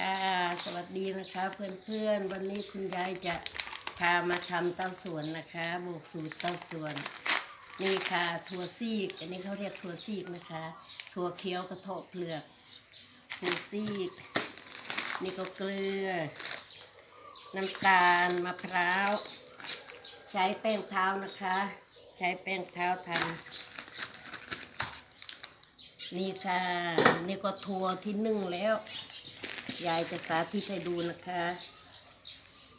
ค่ะ สวัสดีนะคะเพื่อนๆ วันนี้คุณยายจะพามาทำเต้าส่วนนะคะบวกสูตรเต้าส่วน นี่ค่ะถั่วซีก อันนี้เขาเรียกถั่วซีกนะคะ ถั่วเขียวกระเทาะเปลือกถั่วซีก นี่ก็เกลือ น้ำตาลมะพร้าว ใช้แป้งเท้านะคะ ใช้แป้งเท้าทำนี่ค่ะ นี่ก็ถั่วที่นึ่งแล้ว ยายจะสาธิตให้ดูนะคะ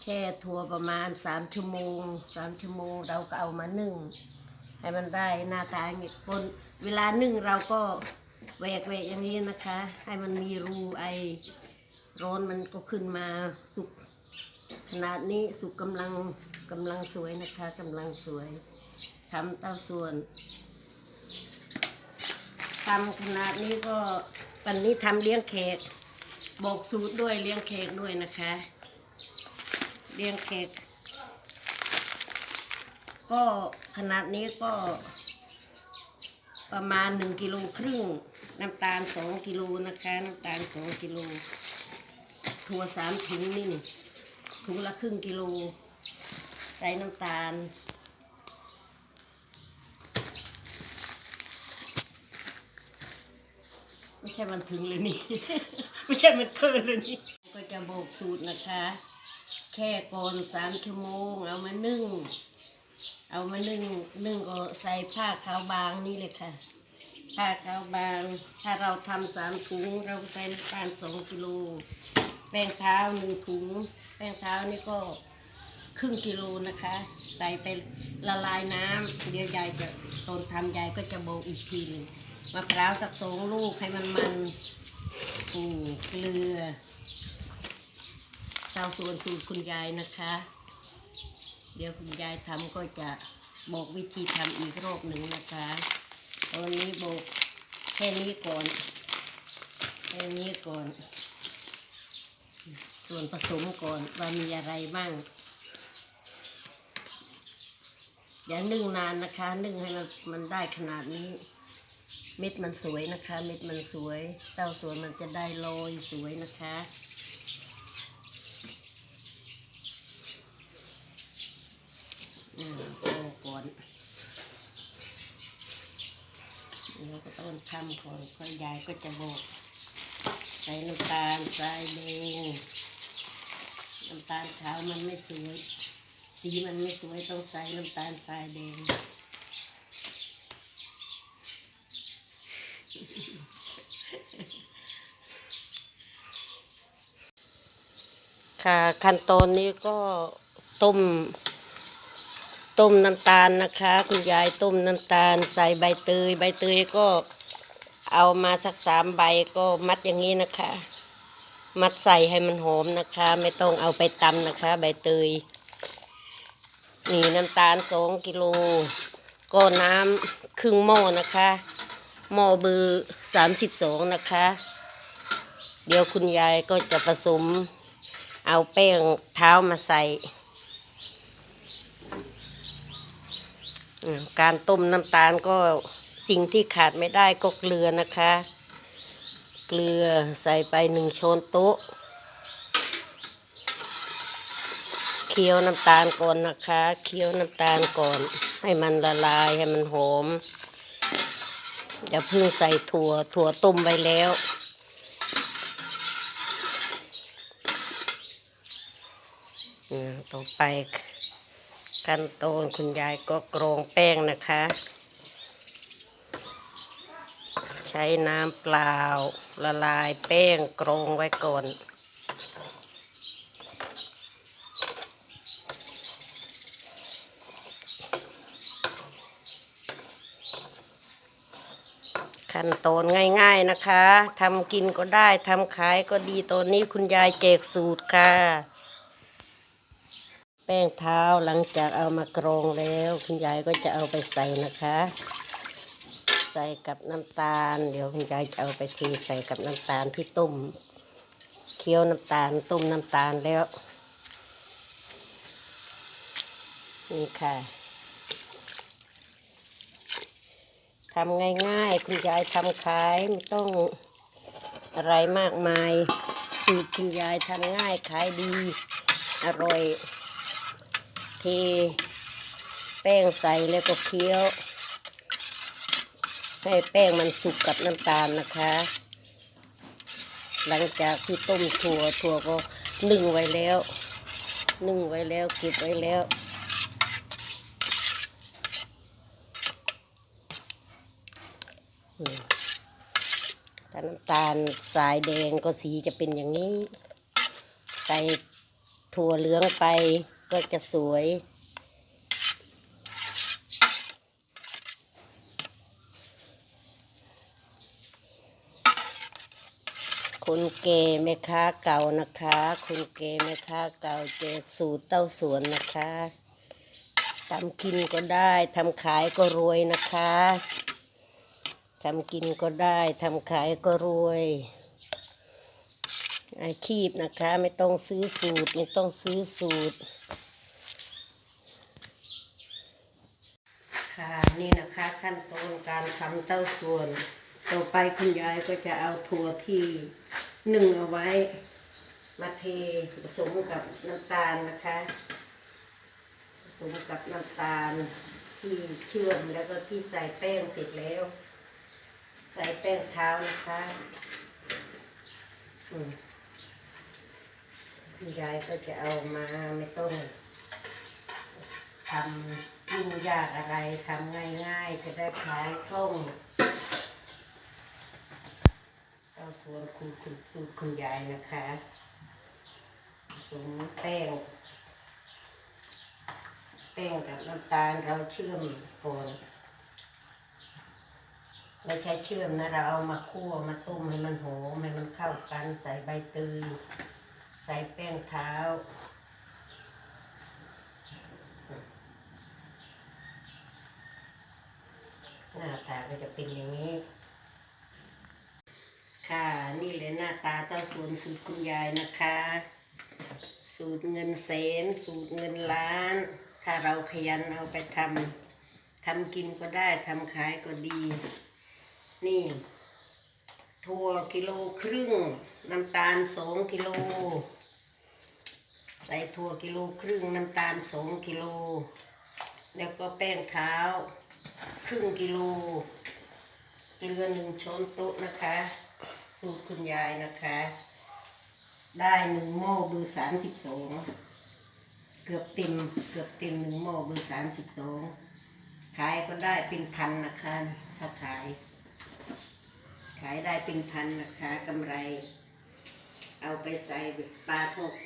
แช่ถั่วประมาณสามชั่วโมงสามชั่วโมงเราก็เอามานึ่ง ให้มันได้หน้าตาอย่างนี้บนเวลานึ่งเราก็แหวกแหวกอย่างนี้นะคะ ให้มันมีรูไอร้อนมันก็ขึ้นมาสุกขนาดนี้สุกกำลังกำลังสวยนะคะกำลังสวยทำเต้าส่วนทำขนาดนี้ก็วันนี้ทำเลี้ยงแขก บอกสูตรด้วยเลี้ยงเค้กด้วยนะคะ เลี้ยงเค้กก็ขนาดนี้ก็ ประมาณหนึ่งกิโลครึ่ง น้ำตาลสองกิโลนะคะ น้ำตาลสองกิโลถั่วสามถุงนี่นี่ถุงละครึ่งกิโลใส่น้ำตาล ไม่ใช่มันถึงเลยนี่ ไม่ใช่มันเกินเลยนี่ ก็จะโบกสูตรนะคะ แค่ก่อนสามชั่วโมง เอามานึ่ง เอามานึ่งนึ่งก็ใส่ผ้าขาวบางนี่เลยค่ะ ผ้าขาวบาง ถ้าเราทำสามถุงเราใส่น้ำตาลสองกิโล แป้งเท้าหนึ่งถุง แป้งเท้านี่ก็ครึ่งกิโลนะคะ ใส่ไปละลายน้ำเดี๋ยวยายจะตอนทำยายก็จะโบกอีกทีหนึ่ง มะพร้าวสักสองลูกให้มันมันปูเกลือเตาส่วนสูตรคุณยายนะคะ เดี๋ยวคุณยายทำก็จะบอกวิธีทำอีกรอบหนึ่งนะคะตอนนี้โบกแค่นี้ก่อนแค่นี้ก่อน ส่วนผสมก่อนว่ามีอะไรบ้างอย่านึ่งนานนะคะ นึ่งให้มันมันได้ขนาดนี้ เม็ดมันสวยนะคะ เม็ดมันสวย เต้าสวนมันจะได้โรยสวยนะคะ อ่าโอ้ก่อนเราก็ต้องทำก่อนค่อยายก็จะบอกใส่น้ำตาลทรายแดงน้ำตาลขาวมันไม่สวย สีมันไม่สวยต้องใส่น้ำตาลทรายแดง ค่ะขั้นตอนนี้ก็ต้ม ต้มน้ำตาลนะคะ คุณยายต้มน้ำตาล ใส่ใบเตย ใบเตยก็เอามาสักสามใบก็มัดอย่างนี้นะคะ มัดใส่ให้มันหอมนะคะ ไม่ต้องเอาไปตำนะคะ ใบเตยนี่น้ำตาลสองกิโลก็น้ำครึ่งหม้อนะคะ หม้อเบอร์สามสิบสองนะคะ เดี๋ยวคุณยายก็จะผสมเอาแป้งเท้ามาใส่การต้มน้ำตาลก็สิ่งที่ขาดไม่ได้ก็เกลือนะคะ เกลือใส่ไปหนึ่งช้อนโต๊ะ เคี่ยวน้ำตาลก่อนนะคะ เคี่ยวน้ำตาลก่อน ให้มันละลายให้มันหอม อย่าเพิ่งใส่ถั่ว ถั่วต้มไว้แล้ว ต่อไปขั้นตอนคุณยายก็กรองแป้งนะคะ ใช้น้ำเปล่าละลายแป้งกรองไว้ก่อน ขั้นตอนง่าย ๆนะคะทำกินก็ได้ทำขายก็ดีตอนนี้คุณยายแจกสูตรค่ะ แป้งเท้าหลังจากเอามากรองแล้ว คุณยายก็จะเอาไปใส่นะคะ ใส่กับน้ำตาล เดี๋ยวคุณยายจะเอาไปเทใส่กับน้ำตาลที่ต้มเคี่ยวน้ำตาลต้มน้ำตาลแล้วนี่ค่ะ ทำง่ายๆ คุณยายทำขายไม่ต้องอะไรมากมายสูตรคุณยายทำง่ายขายดี อร่อยเทแป้งใส่แล้วก็เคี้ยว ให้แป้งมันสุกกับน้ำตาลนะคะ หลังจากที่ต้มถั่วถั่วก็นึ่งไว้แล้ว นึ่งไว้แล้วเก็บไว้แล้ว ถ้าน้ำตาลสายแดงก็สีจะเป็นอย่างนี้ ใส่ถั่วเหลืองไปก็จะสวย คนเกแม่ค้าเก่านะคะ คนเกแม่ค้าเก่าเจสูตรเต้าสวนนะคะทำกินก็ได้ทำขายก็รวยนะคะ ทำกินก็ได้ทำขายก็รวย อาชีพนะคะ ไม่ต้องซื้อสูตร ไม่ต้องซื้อสูตร ค่ะนี่นะคะขั้นตอนการทำเต้าส่วน ต่อไปคุณยายก็จะเอาถั่วที่นึ่งเอาไว้ มาเทผสมกับน้ำตาลนะคะ ผสมกับน้ำตาลที่เชื่อมแล้วก็ที่ใส่แป้งเสร็จแล้ว ใส่แป้งเท้านะคะคุณยายก็จะเอามาไม่ต้องทำยุ่งยากอะไรทำง่ายๆ จะได้ขายคล่องเอาส่วนคุณคุณสูตรคุณยายนะคะสมแป้งแป้งกับน้ำตาลเราเชื่อมก่อน ไม่ใช่เชื่อมนะเราเอามาคั่วมาต้มให้มันหอมให้มันเข้ากันใส่ใบเตยใส่แป้งเท้า หน้าตาก็จะเป็นอย่างนี้ ค่ะนี่เลยหน้าตาเต้าส่วนสูตรคุณยายนะคะ สูตรเงินแสนสูตรเงินล้าน ถ้าเราขยันเอาไปทำทำกินก็ได้ทำขายก็ดี นี่ถั่วกิโลครึ่ง น้ำตาลสองกิโล ใส่ถั่วกิโลครึ่ง น้ำตาลสองกิโล แล้วก็แป้งเท้าครึ่งกิโลเกลือหนึ่งช้อนโต๊ะนะคะ สูตรคุณยายนะคะ ได้หนึ่งหม้อเบอร์สามสิบสองเกือบเต็มเกือบเต็มหนึ่งหม้อเบอร์สามสิบสองขายก็ได้เป็นพันนะคะถ้าขาย ขายได้เป็นพันนะคะกำไร เอาไปใส่ปลาท่องโก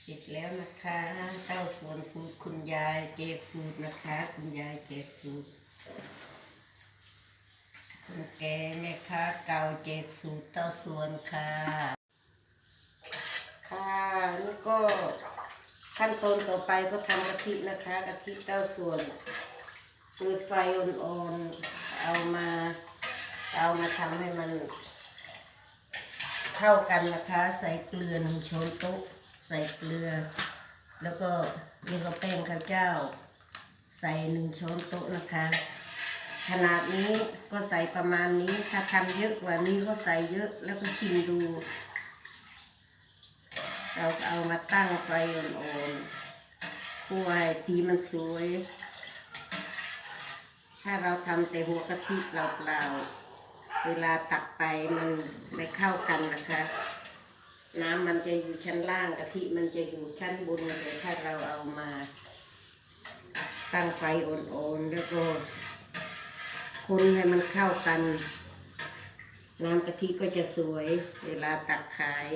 เสร็จแล้วนะคะเต้าส่วนสูตรคุณยายเจกสูตรนะคะ คุณยายเจกสูตรคุณแกแม่ค้าเก่าเจกสูตรเต้าส่วนค่ะ ค่ะนี่ก็ขั้นตอนต่อไปก็ทำกะทินะคะกะทิเต้าส่วน เปิดไฟอ่อนๆเอามาเอามาทำให้มันเข้ากันนะคะ ใส่เกลือหนึ่งช้อนโต๊ะใส่เกลือ แล้วก็นี่ก็แป้งข้าวเจ้า ใส่หนึ่งช้อนโต๊ะนะคะ ขนาดนี้ก็ใส่ประมาณนี้ถ้าทำเยอะกว่านี้ก็ใส่เยอะแล้วก็ชิมดู เราเอามาตั้งไฟอ่อนๆคั่วให้สีมันสวย ถ้าเราทำแต่หัวกะทิเปล่าๆเวลาตักไปมันไม่เข้ากันนะคะ น้ำมันจะอยู่ชั้นล่างกะทิมันจะอยู่ชั้นบนแต่ถ้าเราเอามา ตั้งไฟอ่อนๆแล้วก็คนให้มันเข้ากัน น้ำกะทิก็จะสวย เวลาตักขาย